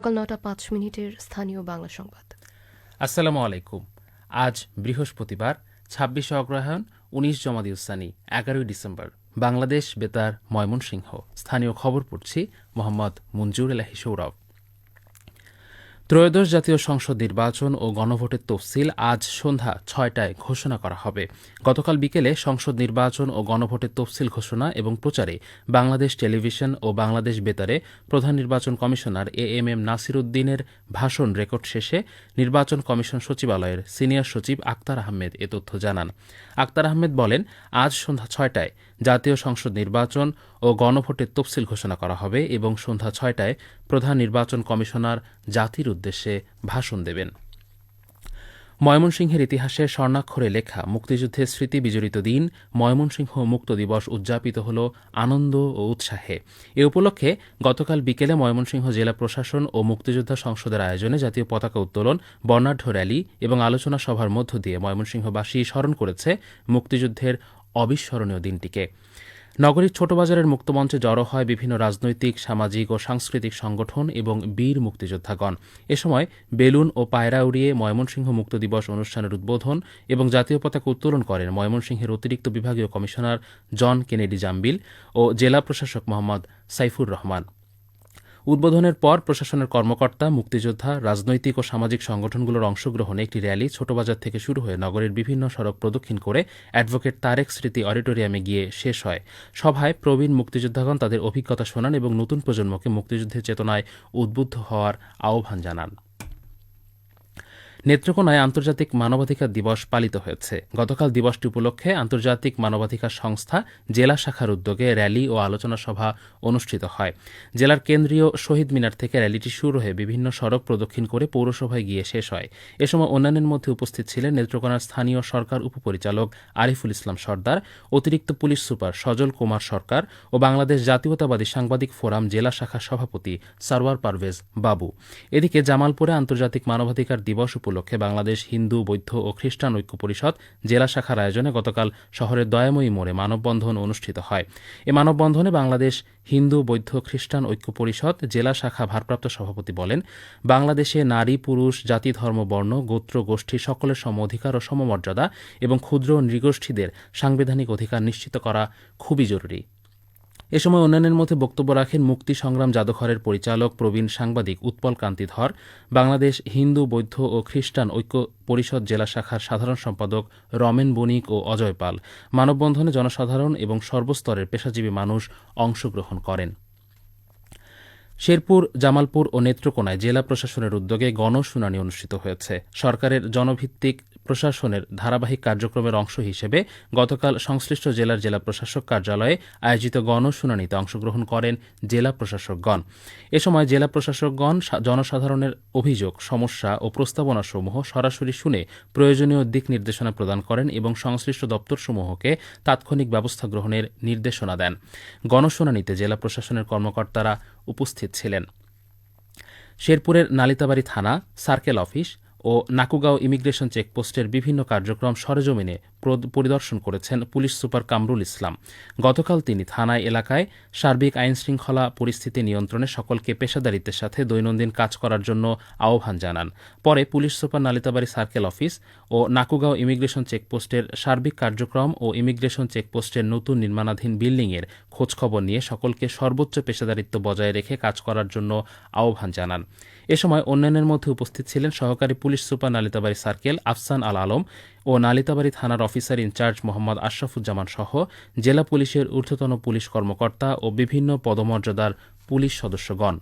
সকাল নটা পাঁচ মিনিটের স্থানীয় বাংলা সংবাদ। আসসালামু আলাইকুম। আজ বৃহস্পতিবার, ছাব্বিশে অগ্রহায়ণ, উনিশ জমাদি উসানি এগারোই ডিসেম্বর। বাংলাদেশ বেতার ময়মনসিংহ। স্থানীয় খবর পড়ছি মোহাম্মদ মঞ্জুর এলাহি সৌরভ। ত্রয়োদশ জাতীয় সংসদ নির্বাচন ও গণভোটের তফসিল আজ সন্ধ্যা ছয়টায় ঘোষণা করা হবে। গতকাল বিকেলে সংসদ নির্বাচন ও গণভোটের তফসিল ঘোষণা এবং প্রচারে বাংলাদেশ টেলিভিশন ও বাংলাদেশ বেতারে প্রধান নির্বাচন commissioner A M M Nasir উদ্দিনের ভাষণ রেকর্ড শেষে নির্বাচন কমিশন সচিবালয়ের সিনিয়র সচিব আক্তার আহমেদ এ তথ্য জানান। আক্তার আহমেদ বলেন, আজ সন্ধ্যা ছয়টায় জাতীয় সংসদ নির্বাচন ও গণভোটের তফসিল ঘোষণা করা হবে এবং সন্ধ্যা ছয়টায় প্রধান নির্বাচন কমিশনার জাতির উদ্দেশ্যে ভাষণ দেবেন। ময়মনসিংহের ইতিহাসে স্বর্ণাক্ষরে লেখা মুক্তিযুদ্ধের স্মৃতি বিজড়িত দিন, ময়মনসিংহ মুক্ত দিবস উদযাপিত হল আনন্দ ও উৎসাহে। এ উপলক্ষে গতকাল বিকেলে ময়মনসিংহ জেলা প্রশাসন ও মুক্তিযোদ্ধা সংসদের আয়োজনে জাতীয় পতাকা উত্তোলন, বর্ণাঢ্য র্যালি এবং আলোচনা সভার মধ্য দিয়ে ময়মনসিংহবাসী স্মরণ করেছে মুক্তিযুদ্ধের অবিস্মরণীয় দিনটিকে। নগরীর ছোটবাজারের মুক্তমঞ্চে জড়ো হয় বিভিন্ন রাজনৈতিক, সামাজিক ও সাংস্কৃতিক সংগঠন এবং বীর মুক্তিযোদ্ধাগণ। এ সময় বেলুন ও পায়রা উড়িয়ে ময়মনসিংহ মুক্ত দিবস অনুষ্ঠানের উদ্বোধন এবং জাতীয় পতাকা উত্তোলন করেন ময়মনসিংহের অতিরিক্ত বিভাগীয় কমিশনার জন কেনেডি জাম্বিল ও জেলা প্রশাসক মোহাম্মদ সাইফুর রহমান। উদ্বোধনের পর প্রশাসনের কর্মকর্তা, মুক্তিযোদ্ধা, রাজনৈতিক ও সামাজিক সংগঠনগুলোর অংশগ্রহণে একটি র্যালি ছোটবাজার থেকে শুরু হয়ে নগরের বিভিন্ন সড়ক প্রদক্ষিণ করে অ্যাডভোকেট তারেক স্মৃতি অডিটোরিয়ামে গিয়ে শেষ হয়। সভায় প্রবীণ মুক্তিযোদ্ধাগণ তাদের অভিজ্ঞতা শোনান এবং নতুন প্রজন্মকে মুক্তিযুদ্ধের চেতনায় উদ্বুদ্ধ হওয়ার আহ্বান জানান। নেত্রকোনায় আন্তর্জাতিক মানবাধিকার দিবস পালিত হয়েছে। গতকাল দিবসটি উপলক্ষে আন্তর্জাতিক মানবাধিকার সংস্থা জেলা শাখার উদ্যোগে র্যালি ও আলোচনা সভা অনুষ্ঠিত হয়। জেলার কেন্দ্রীয় শহীদ মিনার থেকে র্যালিটি শুরু হয়ে বিভিন্ন সড়ক প্রদক্ষিণ করে পৌরসভায় গিয়ে শেষ হয়। এ সময় অন্যান্যের মধ্যে উপস্থিত ছিলেন নেত্রকোনার স্থানীয় সরকার উপপরিচালক আরিফুল ইসলাম সর্দার, অতিরিক্ত পুলিশ সুপার সজল কুমার সরকার ও বাংলাদেশ জাতীয়তাবাদী সাংবাদিক ফোরাম জেলা শাখার সভাপতি সারওয়ার পারভেজ বাবু। এদিকে জামালপুরে আন্তর্জাতিক মানবাধিকার দিবস উপলক্ষে বাংলাদেশ হিন্দু, বৌদ্ধ ও খ্রিস্টান ঐক্য পরিষদ জেলা শাখার আয়োজনে গতকাল শহরের দয়াময়ী মোড়ে মানববন্ধন অনুষ্ঠিত হয়। এ মানববন্ধনে বাংলাদেশ হিন্দু, বৌদ্ধ, খ্রিস্টান ঐক্য পরিষদ জেলা শাখা ভারপ্রাপ্ত সভাপতি বলেন, বাংলাদেশে নারী, পুরুষ, জাতি, ধর্ম, বর্ণ, গোত্র, গোষ্ঠী, সকলের সম অধিকার ও সমমর্যাদা এবং ক্ষুদ্র নৃগোষ্ঠীদের সাংবিধানিক অধিকার নিশ্চিত করা খুবই জরুরি। এ সময় অন্যান্যের মধ্যে বক্তব্য রাখেন মুক্তি সংগ্রাম জাদুঘরের পরিচালক প্রবীণ সাংবাদিক উৎপল কান্তি ধর বাংলাদেশ হিন্দু, বৌদ্ধ ও খ্রিস্টান ঐক্য পরিষদ জেলা শাখার সাধারণ সম্পাদক রমেন বণিক ও অজয় পাল। মানববন্ধনে জনসাধারণ এবং সর্বস্তরের পেশাজীবী মানুষ অংশগ্রহণ করেন। শেরপুর, জামালপুর ও নেত্রকোনায় জেলা প্রশাসনের উদ্যোগে গণশুনানি অনুষ্ঠিত হয়েছে। সরকারের জনভিত্তিক প্রশাসনের ধারাবাহিক কার্যক্রমের অংশ হিসেবে গতকাল সংশ্লিষ্ট জেলার জেলা প্রশাসক কার্যালয়ে আয়োজিত গণশুনানিতে অংশগ্রহণ করেন জেলা প্রশাসকগণ। এ সময় জেলা প্রশাসকগণ জনসাধারণের অভিযোগ, সমস্যা ও প্রস্তাবনাসমূহ সরাসরি শুনে প্রয়োজনীয় দিক নির্দেশনা প্রদান করেন এবং সংশ্লিষ্ট দপ্তরসমূহকে তাৎক্ষণিক ব্যবস্থা গ্রহণের নির্দেশনা দেন। গণশুনানিতে জেলা প্রশাসনের কর্মকর্তারা উপস্থিত ছিলেন। শেরপুরের নালিতাবাড়ি থানা সার্কেল অফিস ও নাকুগাঁও ইমিগ্রেশন চেকপোস্টের বিভিন্ন কার্যক্রম সরেজমিনে পরিদর্শন করেছেন পুলিশ সুপার কামরুল ইসলাম। গতকাল তিনি থানায় এলাকায় সার্বিক আইন শৃঙ্খলা পরিস্থিতি নিয়ন্ত্রণে সকলকে পেশাদারিত্বের সাথে দৈনন্দিন কাজ করার জন্য আহ্বান জানান। পরে police super Nalitabari circle office ও নাকুগাঁও ইমিগ্রেশন চেকপোস্টের সার্বিক কার্যক্রম ও ইমিগ্রেশন চেকপোস্টের নতুন নির্মাণাধীন বিল্ডিংয়ের খোঁজখবর নিয়ে সকলকে সর্বোচ্চ পেশাদারিত্ব বজায় রেখে কাজ করার জন্য আহ্বান জানান। এ সময় অন্যান্যের মধ্যে উপস্থিত ছিলেন সহকারী police super Nalitabari circle Afsan Al Alam ও নালিতাবাড়ি থানার অফিসার ইনচার্জ মোহাম্মদ আশরাফুজ্জামান সহ জেলা পুলিশের ঊর্ধ্বতন পুলিশ কর্মকর্তা ও বিভিন্ন পদমর্যাদার পুলিশ সদস্যগণ।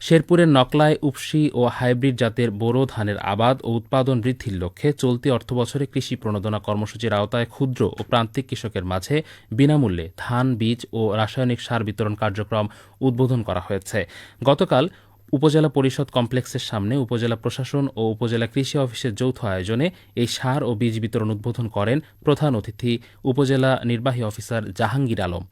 শেরপুরের নকলায় উপসি ও হাইব্রিড জাতের বোরো ধানের আবাদ ও উৎপাদন বৃদ্ধির লক্ষ্যে চলতি অর্থবছরে কৃষি প্রণোদনা কর্মসূচির আওতায় ক্ষুদ্র ও প্রান্তিক কৃষকের মাঝে বিনামূল্যে ধান, বীজ ও রাসায়নিক সার বিতরণ কার্যক্রম উদ্বোধন করা হয়েছে। গতকাল উপজেলা পরিষদ কমপ্লেক্সের সামনে উপজেলা প্রশাসন ও উপজেলা কৃষি অফিসের যৌথ আয়োজনে এই সার ও বীজ বিতরণ উদ্বোধন করেন প্রধান অতিথি উপজেলা নির্বাহী অফিসার জাহাঙ্গীর আলম।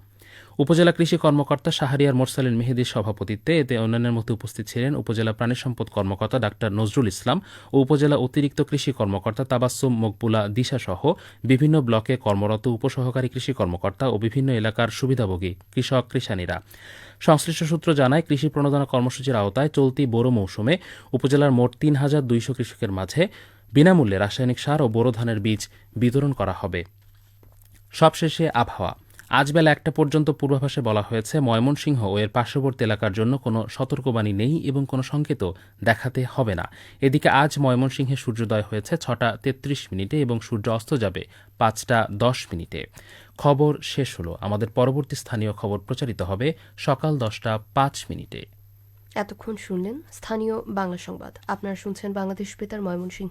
উপজেলা কৃষি কর্মকর্তা শাহরিয়ার মোরসালিন মেহেদির সভাপতিত্বে এতে অন্যান্যের মধ্যে উপস্থিত ছিলেন উপজেলা প্রাণী সম্পদ কর্মকর্তা ডাক্তার নজরুল ইসলাম ও উপজেলা অতিরিক্ত কৃষি কর্মকর্তা তাবাসসুম মকবুলা দিশা সহ বিভিন্ন ব্লকে কর্মরত উপসহকারী কৃষি কর্মকর্তা ও বিভিন্ন এলাকার সুবিধাভোগী কৃষক কৃষানীরা। সংশ্লিষ্ট সূত্র জানায়, কৃষি প্রণোদনা কর্মসূচির আওতায় চলতি বোরো মৌসুমে উপজেলার মোট তিন হাজার দুইশো কৃষকের মাঝে বিনামূল্যে রাসায়নিক সার ও বোরো ধানের বীজ বিতরণ করা হবে। সবশেষে আবহাওয়া। আজ বেলা একটা পর্যন্ত পূর্বাভাসে বলা হয়েছে, ময়মনসিংহ ও এর পার্শ্ববর্তী এলাকার জন্য কোনো সতর্কবাণী নেই এবং কোনো সংকেতও দেখাতে হবে না। এদিকে আজ ময়মনসিংহে সূর্যোদয় হয়েছে ছটা তেত্রিশ মিনিটে এবং সূর্য অস্ত যাবে পাঁচটা দশ মিনিটে। খবর শেষ হলো। আমাদের পরবর্তী স্থানীয় খবর প্রচারিত হবে সকাল দশটা পাঁচ মিনিটে। এতক্ষণ শুনলেন স্থানীয় বাংলা সংবাদ। আপনারা শুনছেন বাংলাদেশ বেতার ময়মনসিংহ।